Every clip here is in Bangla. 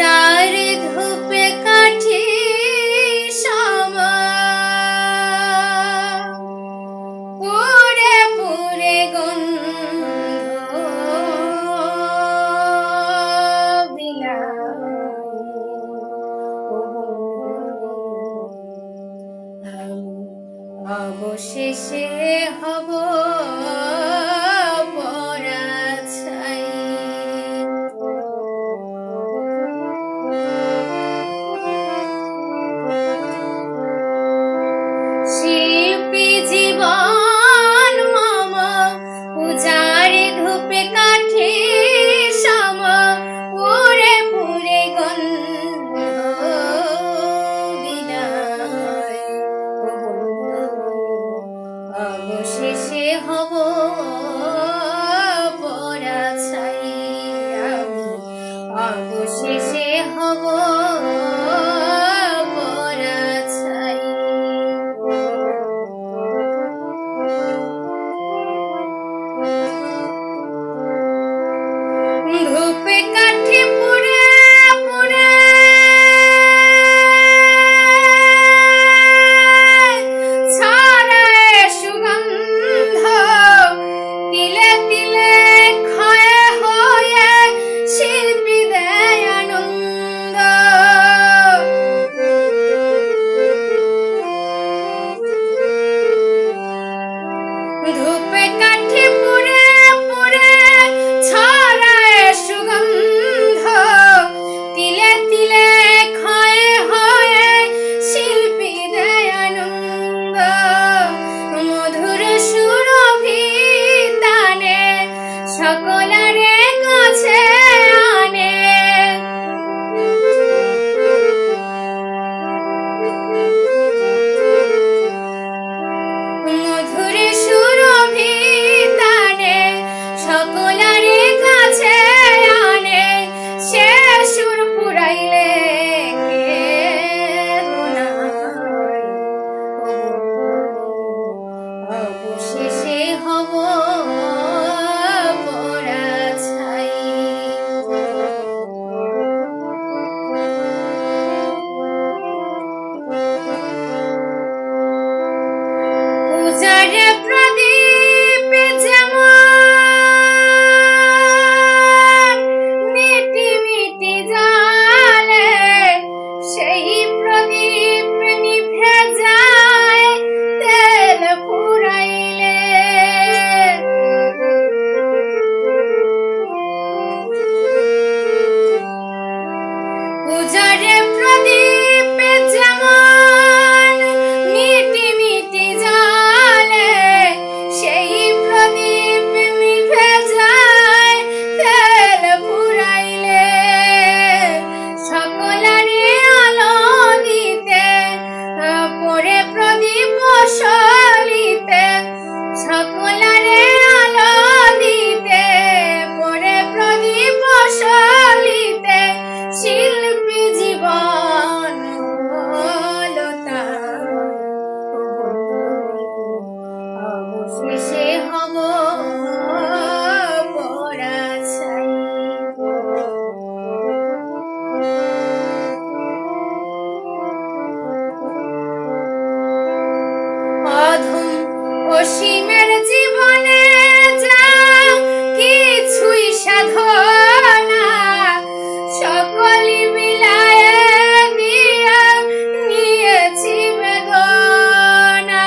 হাজার ধূপে কাঠি পুরে পুরে গন্ধ অবশেষে হব অবশেষে হব অসীমের জীবনে যা কিছুই সাধনা সকলি মিলায় দিয়া নিয়েছি বেদনা।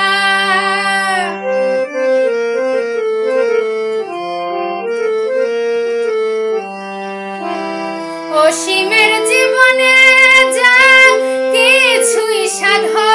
অসীমের জীবনে যা কিছুই সাধনা